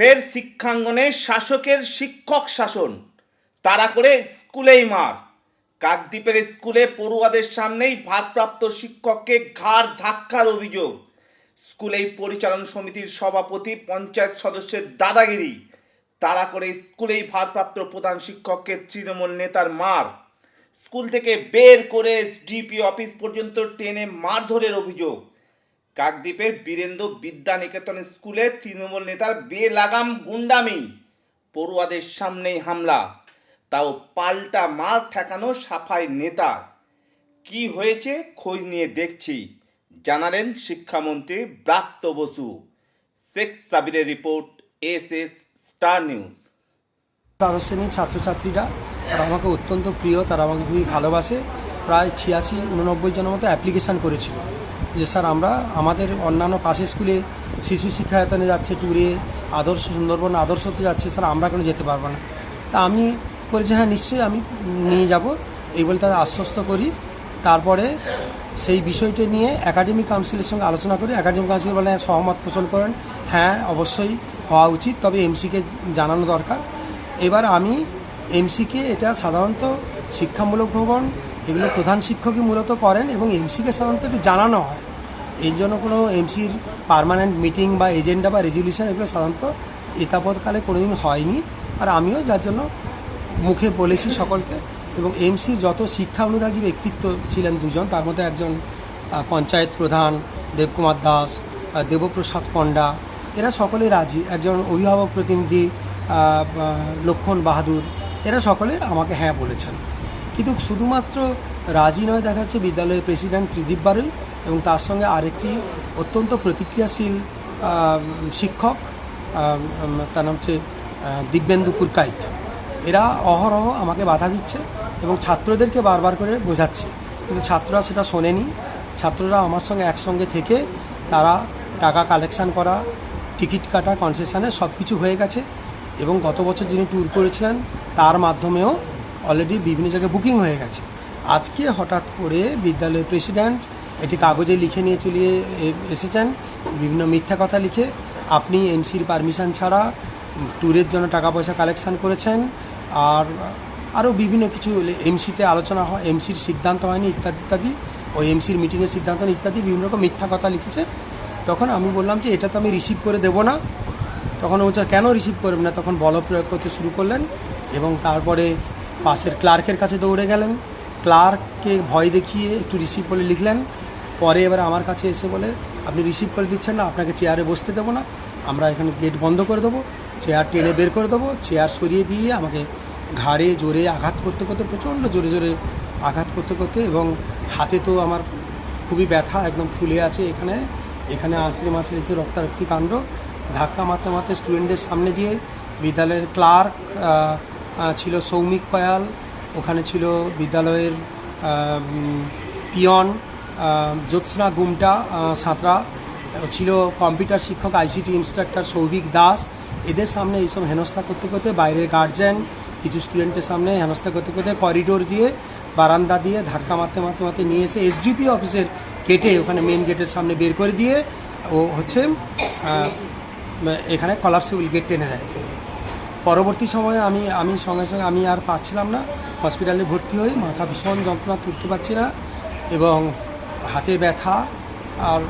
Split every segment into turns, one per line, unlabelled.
ফের শিক্ষাঙ্গনে শাসকের শিক্ষক শাসন। তারা করে স্কুলেই মার। কাকদ্বীপের স্কুলে পড়ুয়াদের সামনেই ভারপ্রাপ্ত শিক্ষককে ঘাড় ধাক্কার অভিযোগ। স্কুলেই পরিচালন সমিতির সভাপতি, পঞ্চায়েত সদস্যের দাদাগিরি। তারা করে স্কুলেই ভারপ্রাপ্ত প্রধান শিক্ষককে তৃণমূল নেতার মার। স্কুল থেকে বের করে ডিপি অফিস পর্যন্ত টেনে মারধরের অভিযোগ। কাকদ্বীপের বীরেন্দ্র বিদ্যানিকেতন স্কুলে তৃণমূল নেতার বেলাগাম গুন্ডামি, পড়ুয়াদের সামনেই হামলা, তাও পাল্টা মার ঠেকানো সাফাই নেতা। কি হয়েছে খোঁজ নিয়ে দেখছি, জানালেন শিক্ষামন্ত্রী Bratya Basu. Sheikh সাবিরের report S S Star News.
দ্বাদশ শ্রেণির ছাত্রছাত্রীরা, তারা আমাকে অত্যন্ত প্রিয়, তারা আমাকে খুবই ভালোবাসে। প্রায় ছিয়াশি, উননব্বই জনের মতো অ্যাপ্লিকেশান করেছিল। যে স্যার, আমরা আমাদের অন্যান্য পাশের স্কুলে শিশু শিক্ষায়তনে যাচ্ছে ট্যুরে, আদর্শ সুন্দরবন আদর্শতে যাচ্ছে, স্যার, আমরা কেন যেতে পারব না? তা আমি করেছি হ্যাঁ নিশ্চয়ই আমি নিয়ে যাব। এই বলে তাদের আশ্বস্ত করি। তারপরে সেই বিষয়টি নিয়ে একাডেমিক কাউন্সিলের সঙ্গে আলোচনা করি একাডেমিক কাউন্সিল বলে সহমত পোষণ করেন। হ্যাঁ অবশ্যই হওয়া উচিত, তবে এমসিকে জানানো দরকার। এবার আমি এমসিকে এটা সাধারণত শিক্ষামূলক ভ্রমণ এগুলো প্রধান শিক্ষকই মূলত করেন এবং এমসিকে সাধারণত একটু জানানো হয়। এই জন্য কোনো এমসির পার্মানেন্ট মিটিং বা এজেন্ডা বা রেজলিউশন এগুলো সাধারণত এতাবৎকালে কোনোদিন হয়নি। আর আমিও যার জন্য মুখে বলেছি সকলকে এবং এমসির যত শিক্ষা অনুরাগী ব্যক্তিত্ব ছিলেন দুজন, তার মধ্যে একজন পঞ্চায়েত প্রধান দেবকুমার দাস দেবপ্রসাদ পণ্ডা, এরা সকলে রাজি। একজন অভিভাবক প্রতিনিধি লক্ষণ বাহাদুর, এরা সকলে আমাকে হ্যাঁ বলেছেন। কিন্তু শুধুমাত্র রাজি নয় দেখা যাচ্ছে বিদ্যালয়ের প্রেসিডেন্ট ত্রিদীপ বারুই এবং তার সঙ্গে আরেকটি অত্যন্ত প্রতিক্রিয়াশীল শিক্ষক তার নাম হচ্ছে দিব্যেন্দু পুরকাইত। এরা অহরহ আমাকে বাধা দিচ্ছে এবং ছাত্রদেরকে বারবার করে বোঝাচ্ছে। কিন্তু ছাত্ররা সেটা শোনেনি। ছাত্ররা আমার সঙ্গে একসঙ্গে থেকে তারা টাকা কালেকশান করা, টিকিট কাটা, কনসেশনে সব কিছু হয়ে গেছে এবং গত বছর যিনি ট্যুর করেছিলেন, তার মাধ্যমেও অলরেডি বিভিন্ন জায়গায় বুকিং হয়ে গেছে। আজকে হঠাৎ করে বিদ্যালয়ের প্রেসিডেন্ট এটি কাগজে লিখে নিয়ে চলিয়ে এসেছেন, বিভিন্ন মিথ্যা কথা লিখে। আপনি এমসির পারমিশন ছাড়া ট্যুরের জন্য টাকা পয়সা কালেকশন করেছেন, আর আরও বিভিন্ন কিছু এমসিতে আলোচনা হয় এমসির সিদ্ধান্ত হয়নি, ইত্যাদি ইত্যাদি। ওই এমসির মিটিংয়ের সিদ্ধান্ত ইত্যাদি, বিভিন্ন রকম মিথ্যা কথা লিখেছে। তখন আমি বললাম যে, এটা তো আমি রিসিভ করে দেবো না। তখন ও কেন রিসিভ করবেন না? তখন বল প্রয়োগ করতে শুরু করলেন এবং তারপরে পাশের ক্লার্কের কাছে দৌড়ে গেলেন। ক্লার্ককে ভয় দেখিয়ে একটু রিসিভ করে লিখলেন। পরে এবার আমার কাছে এসে বলে, আপনি রিসিভ করে দিচ্ছেন না, আপনাকে চেয়ারে বসতে দেবো না। আমরা এখানে গেট বন্ধ করে দেবো। চেয়ার টেনে বের করে দেবো। চেয়ার সরিয়ে দিয়ে আমাকে ঘাড়ে জোরে আঘাত করতে করতে, প্রচণ্ড জোরে জোরে আঘাত করতে করতে এবং হাতে তো আমার খুবই ব্যথা, একদম ফুলে আছে এখানে। এখানে আঁচড়ে মাছড়ে যে রক্তারক্তি কাণ্ড, ধাক্কা মারতে মারতে স্টুডেন্টদের সামনে দিয়ে বিদ্যালয়ের ক্লার্ক ছিল সৌমিক কয়াল ওখানে ছিল বিদ্যালয়ের পিয়ন জ্যোৎস্না গুমটা সাঁতরা ছিল কম্পিউটার শিক্ষক, আইসিটি ইনস্ট্রাক্টর সৌভিক দাস। এদের সামনে এইসব হেনস্থা করতে করতে বাইরের গার্জেন কিছু স্টুডেন্টের সামনে হেনস্থা করতে করতে করিডোর দিয়ে বারান্দা দিয়ে ধাক্কা মারতে মারতে মারতে নিয়ে এসে এসডিপি অফিসের কেটে ওখানে মেন গেটের সামনে বের করে দিয়ে ও হচ্ছে এখানে কলাপসিবল গেট টেনে দেয়। পরবর্তী সময়ে আমি আমি সঙ্গে সঙ্গে আমি আর পাচ্ছিলাম না। হসপিটালে ভর্তি হই, মাথা ভীষণ যন্ত্রণা, তুলতে পারছি না এবং হাতে ব্যথা আর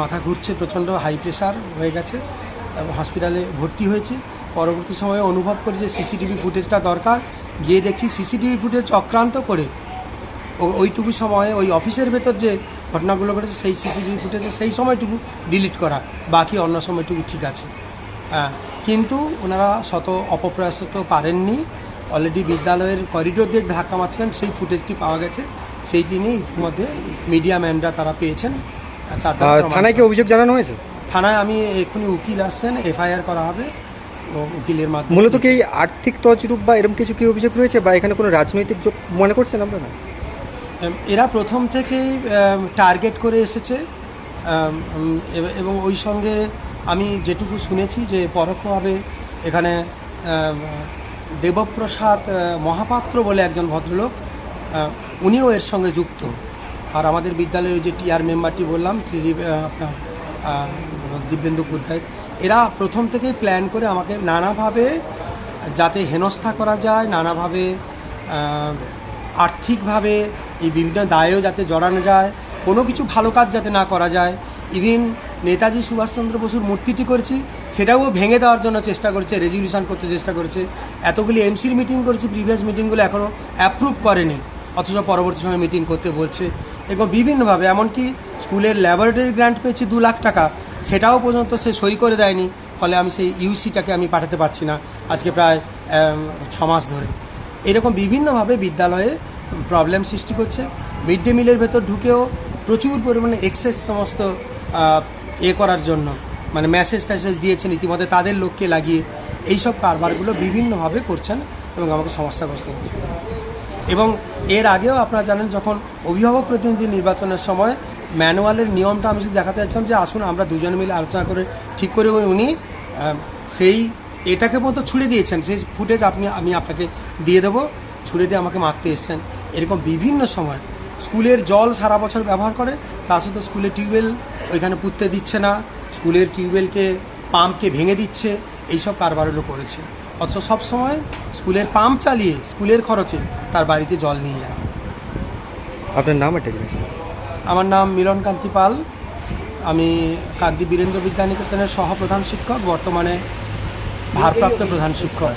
মাথা ঘুরছে, প্রচণ্ড হাই প্রেশার হয়ে গেছে। হসপিটালে ভর্তি হয়েছি। পরবর্তী সময়ে অনুভব করি যে সিসিটিভি ফুটেজটা দরকার। গিয়ে দেখছি সিসিটিভি ফুটেজ চক্রান্ত করে। ওইটুকু সময়ে ওই অফিসের ভেতর যে ঘটনাগুলো ঘটেছে, সেই সিসিটিভি ফুটেজে সেই সময়টুকু ডিলিট করা। বাকি অন্য সময়টুকু ঠিক আছে। কিন্তু ওনারা শত অপপ্রয়াস তো পারেননি। অলরেডি বিদ্যালয়ের করিডোর দিয়ে ধাক্কা মারছিলেন সেই ফুটেজটি পাওয়া গেছে। সেইটি নিয়ে ইতিমধ্যে মিডিয়া ম্যানরা তারা পেয়েছেন।
থানায় কি অভিযোগ জানানো হয়েছে?
থানায় আমি এক্ষুনি উকিল আসছেন এফআইআর করা হবে। উকিলের মাধ্যমে
মূলত কি আর্থিক তছরূপ বা এরকম কিছু কি অভিযোগ রয়েছে বা এখানে কোনো রাজনৈতিক যোগ মনে করছেন আপনারা?
এরা প্রথম থেকেই টার্গেট করে এসেছে। এবং ওই সঙ্গে আমি যেটুকু শুনেছি যে পরোক্ষভাবে এখানে দেবপ্রসাদ মহাপাত্র বলে একজন ভদ্রলোক উনিও এর সঙ্গে যুক্ত। আর আমাদের বিদ্যালয়ের যে টিআর মেম্বারটি বললাম আপনার দিব্যেন্দু পুরকাইত এরা প্রথম থেকেই প্ল্যান করে আমাকে নানাভাবে যাতে হেনস্থা করা যায়, নানাভাবে আর্থিকভাবে এই বিভিন্ন দায়েও যাতে জড়ানো যায়, কোনো কিছু ভালো কাজ যাতে না করা যায়। ইভিন নেতাজি সুভাষচন্দ্র বসুর মূর্তিটি করেছি, সেটাও ভেঙে দেওয়ার জন্য চেষ্টা করছে রেজলিউশন করতে চেষ্টা করেছে। এতগুলি এমসির মিটিং করেছি প্রিভিয়াস মিটিংগুলো এখনও অ্যাপ্রুভ করেনি, অথচ পরবর্তী সময় মিটিং করতে বলছে। এবং বিভিন্নভাবে, এমনকি স্কুলের ল্যাবরেটরি গ্র্যান্ট পেয়েছি দু লাখ টাকা, সেটাও পর্যন্ত সে সই করে দেয়নি, ফলে আমি সেই ইউসিটাকে আমি পাঠাতে পারছি না, আজকে প্রায় ছ মাস ধরে। এরকম বিভিন্নভাবে বিদ্যালয়ে প্রবলেম সৃষ্টি করছে মিড ডে মিলের ভেতর ঢুকেও প্রচুর পরিমাণে এক্সেস সমস্ত এ করার জন্য। মানে মেসেজ ট্যাসেজ দিয়েছেন ইতিমধ্যে তাদের লোককে লাগিয়ে। এইসব কারবারগুলো বিভিন্নভাবে করছেন এবং আমাকে সমস্যাগ্রস্ত হচ্ছে। এবং এর আগেও আপনারা জানেন, যখন অভিভাবক প্রতিনিধি নির্বাচনের সময় ম্যানুয়ালের নিয়মটা আমি শুধু দেখাতে চাচ্ছিলাম যে, আসুন আমরা দুজন মিলে আলোচনা করে, ঠিক করে উনি সেই এটাকে মতো ছুড়ে দিয়েছেন। সেই ফুটেজ আপনি, আমি আপনাকে দিয়ে দেবো। ছুড়ে দিয়ে আমাকে মারতে এসছেন। এরকম বিভিন্ন সময় স্কুলের জল সারা বছর ব্যবহার করে, তা শুধু স্কুলে টিউবওয়েল ওইখানে পুঁততে দিচ্ছে না স্কুলের টিউবওয়েলকে পাম্পকে ভেঙে দিচ্ছে এইসব কারবারগুলো করেছে। অথচ সবসময় স্কুলের পাম্প চালিয়ে স্কুলের খরচে তার বাড়িতে জল নিয়ে যায়।
আপনার নাম এটা
আমার নাম মিলন কান্তি পাল। আমি কাকদি বীরেন্দ্র বিদ্যানিকেতনের সহপ্রধান শিক্ষক বর্তমানে ভারপ্রাপ্ত প্রধান শিক্ষক।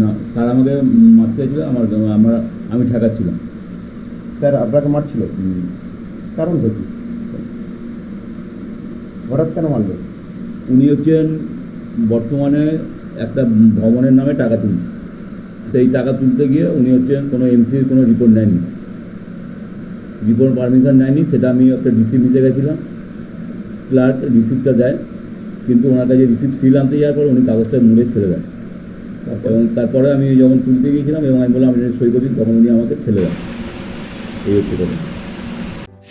না স্যার আমাকে মারতে চাইছিল আমার আমার আমি ঠেকাচ্ছিলাম।
স্যার আপনাকে মারছিল। কারণ কি? হঠাৎ কেন মারলো?
উনি হচ্ছেন বর্তমানে একটা ভবনের নামে টাকা তুলছে। সেই টাকা তুলতে গিয়ে উনি হচ্ছেন কোনো এমসির কোনো রিপোর্ট নেয়নি। রিপোর্ট পারমিশন নেয়নি, সেটা আমি একটা রিসিপ্ট নিতে গেছিলাম। ক্লার্ক রিসিপ্টটা দেয় কিন্তু ওনার কাছে রিসিপ্ট সিল আনতে যাওয়ার পর উনি কাগজটা মুড়ে ফেলে দেন। এবং তারপরে আমি যখন তুলতে গিয়েছিলাম এবং আমি বললাম, আপনি সই করুন। তখন উনি আমাকে ফেলে দেন। এই হচ্ছে কথা